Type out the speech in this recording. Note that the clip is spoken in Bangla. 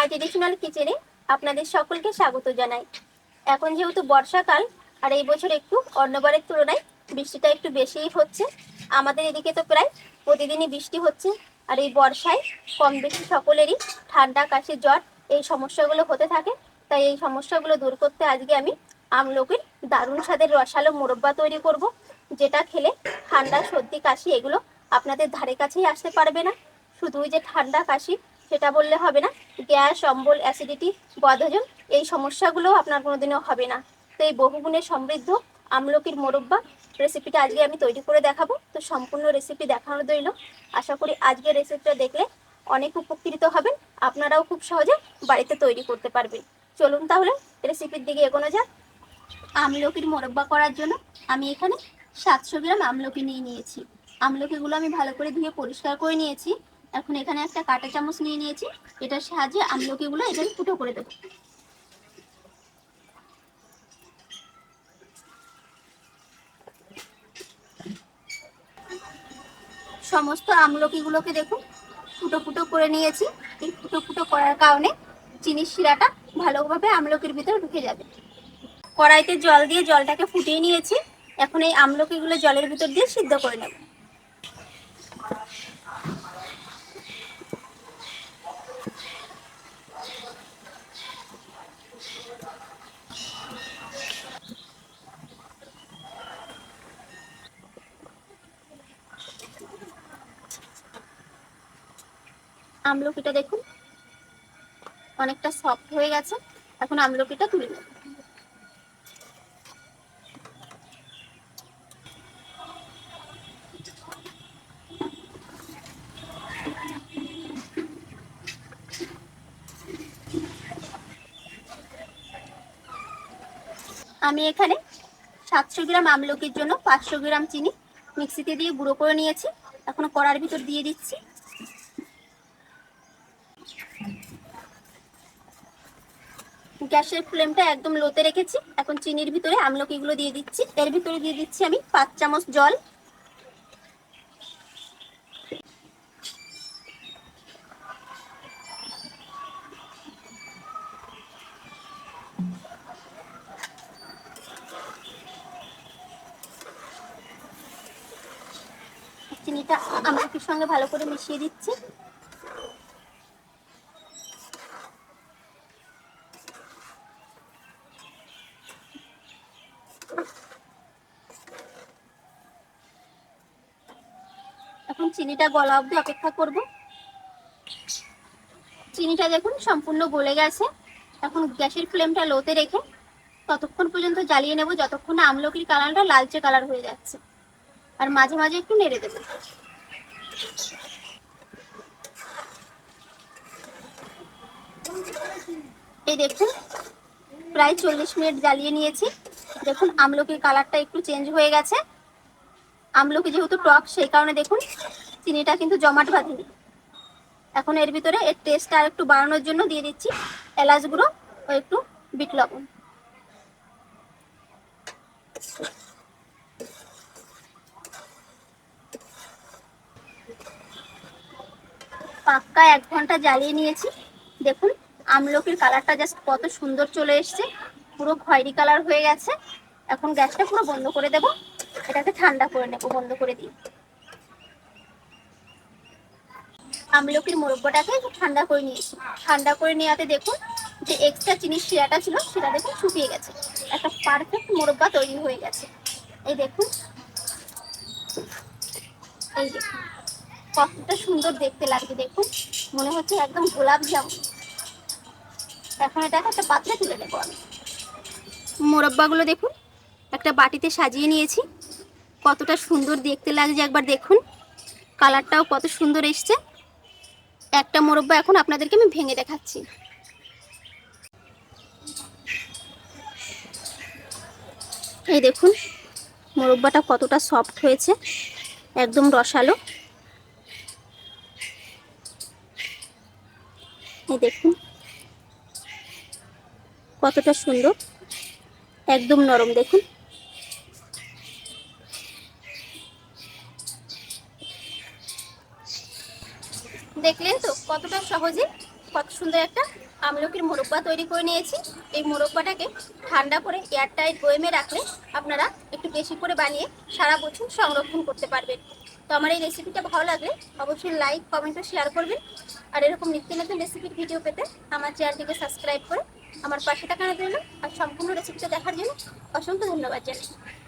মাই ট্রেডিশনাল কিচেনে আপনাদের সকলকে স্বাগত জানাই। এখন যেহেতু বর্ষাকাল, আর এই বছর একটু অন্যবারের তুলনায় বৃষ্টিটা একটু বেশিই হচ্ছে, আমাদের এদিকে তো প্রায় প্রতিদিনই বৃষ্টি হচ্ছে, আর এই বর্ষায় কম বেশি সকলেরই ঠান্ডা, কাশি, জ্বর এই সমস্যাগুলো হতে থাকে। তাই এই সমস্যাগুলো দূর করতে আজকে আমি আমলকির দারুণ স্বাদের রসালো মোরব্বা তৈরি করব, যেটা খেলে ঠান্ডা, সর্দি, কাশি এগুলো আপনাদের ধারে কাছেই আসতে পারবে না। শুধুই যে ঠান্ডা, কাশি সেটা বললে হবে না। গ্যাস, অম্বল অ্যাসিডিটি বদহজম, এই সমস্যাগুলোও আপনার কোনোদিনও হবে না। তো এই বহুগুণে সমৃদ্ধ আমলকির মোরব্বা রেসিপিটা আজকে আমি তৈরি করে দেখাবো। তো সম্পূর্ণ রেসিপি দেখানো রইল আশা করি আজকের রেসিপিটা দেখলে অনেক উপকৃত হবেন। আপনারাও খুব সহজে বাড়িতে তৈরি করতে পারবেন। চলুন তাহলে রেসিপির দিকে এগোনো যাক। আমলকির মোরব্বা করার জন্য আমি এখানে সাতশো গ্রাম আমলকি নিয়ে নিয়েছি। আমলকিগুলো আমি ভালো করে ধুয়ে পরিষ্কার করে নিয়েছি। এখন এখানে একটা কাঁটা চামচ নিয়ে নিয়েছি। এটার সাহায্যে আমলকিগুলো এখানে ফুটো করে দেবো। সমস্ত আমলকিগুলোকে দেখুন, ফুটো ফুটো করে নিয়েছি। এই ফুটো ফুটো করার কারণে চিনির শিরাটা ভালোভাবে আমলকির ভিতরে ঢুকে যাবে। কড়াইতে জল দিয়ে জলটাকে ফুটিয়ে নিয়েছি। এখন এই আমলকিগুলো জলের ভিতর দিয়ে সিদ্ধ করে নেব। আমলকিটা দেখুন। অনেকটা সফট হয়ে গেছে। এখন আমলকিটা তুলে নেব। আমি এখানে সাতশো গ্রাম আমলকির জন্য পাঁচশো গ্রাম চিনি মিক্সিতে দিয়ে গুঁড়ো করে নিয়েছি। এখন কড়ার ভিতর দিয়ে দিচ্ছি। গ্যাসের ফ্লেমটা একদম লোতে রেখেছি। এখন চিনির ভিতরে আমলকিগুলো দিয়ে দিচ্ছি। এর ভিতরে দিয়ে দিচ্ছি আমি পাঁচ চামচ জল। চিনিটা আমলকির সঙ্গে ভালো করে মিশিয়ে দিচ্ছি। এখন চিনিটা গলা অব্দি অপেক্ষা করব। চিনিটা দেখুন, সম্পূর্ণ গলে গেছে। এখন গ্যাসের ফ্লেমটা লোতে রেখে ততক্ষণ পর্যন্ত জ্বালিয়ে নেব, যতক্ষণ না আমলকির কালারটা লালচে কালার হয়ে যাচ্ছে। আর মাঝে মাঝে একটু নেড়ে দেবো। এই দেখুন, প্রায় চল্লিশ মিনিট জ্বালিয়ে নিয়েছি। দেখুন, আমলকির কালারটা একটু চেঞ্জ হয়ে গেছে। আমলকি যেহেতু টক, সেই কারণে দেখুন চিনিটা কিন্তু জমাট বাঁধেনি এখন এর ভিতরে এর টেস্টটা আর একটু বাড়ানোর জন্য দিয়ে দিচ্ছি এলাচ গুঁড়ো ও একটু বিট লবণ। পাক্কা এক ঘণ্টা জ্বালিয়ে নিয়েছি। দেখুন আমলকির কালারটা জাস্ট কত সুন্দর চলে এসছে। পুরো খয়েরি কালার হয়ে গেছে। এখন গ্যাসটা পুরো বন্ধ করে দেব। এটাকে ঠান্ডা করে নেব, বন্ধ করে দিই। আমলকির মোরব্বটাকে ঠান্ডা করে নিয়েছি। ঠান্ডা করে নেওয়াতে দেখুন যে এক্সট্রা চিনির শিরাটা ছিল, সেটা দেখুন শুকিয়ে গেছে। একটা পারফেক্ট মোরব্বা তৈরি হয়ে গেছে। এই দেখুন। এই দেখুন। কতটা সুন্দর দেখতে লাগছে, দেখুন। মনে হচ্ছে একদম গোলাপ জামুন এখন এটাকে একটা পাত্রে তুলে নেব আমি। মোরব্বাগুলো দেখুন, একটা বাটিতে সাজিয়ে নিয়েছি। কতটা সুন্দর দেখতে লাগছে একবার দেখুন। কালারটাও কত সুন্দর এসছে। একটা মোরব্বা এখন আপনাদেরকে আমি ভেঙে দেখাচ্ছি। এই দেখুন, মোরব্বাটা কতটা সফট হয়েছে, একদম রসালো। এই দেখুন, কতটা সুন্দর, একদম নরম দেখুন। দেখলেন তো কতটা সহজে, কত সুন্দর একটা আমলকির মোরব্বা তৈরি করে নিয়েছি। এই মোরব্বাটাকে ঠান্ডা করে এয়ারটাইট বয়েমে রাখলে আপনারা একটু বেশি করে বানিয়ে সারা বছর সংরক্ষণ করতে পারবেন। তো আমার এই রেসিপিটা ভালো লাগলে অবশ্যই লাইক কমেন্ট ও শেয়ার করবেন। আর এরকম নিত্য নতুন রেসিপির ভিডিও পেতে আমার চ্যানেলটিকে সাবস্ক্রাইব করে আমার পাশে থাকানোর জন্য আর সম্পূর্ণ রেসিপিটা দেখার জন্য অসংখ্য ধন্যবাদ জানাই।